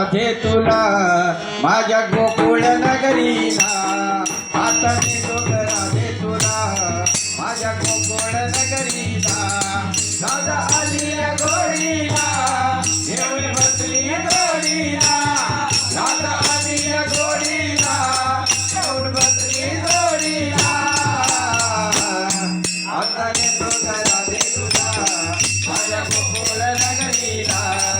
राधे तुला. माझ्या गोकुळ नगरीला आता निघून राधे तुला. माझ्या गोकुळ नगरीला दादा आली गोडीला दादा आली गोडीला घेऊन बसली गोडीला आता निघून राधे तुला. माझ्या गोकुळ नगरीला.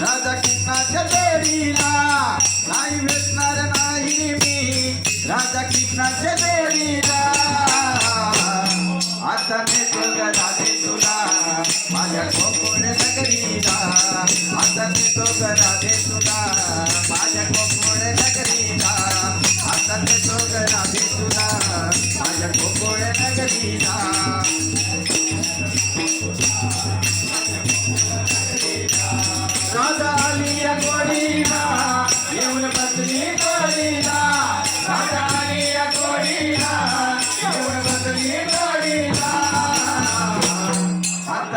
राधा कृष्णाच्या जोडीला नाही भेटणार नाही मी. राधा कृष्णाच्या जोडीला आता नेतो राधे तुला माझ्या कोकोड नगरीला. आता नेतो राधे तुला माझ्या कोकोड नगरीला.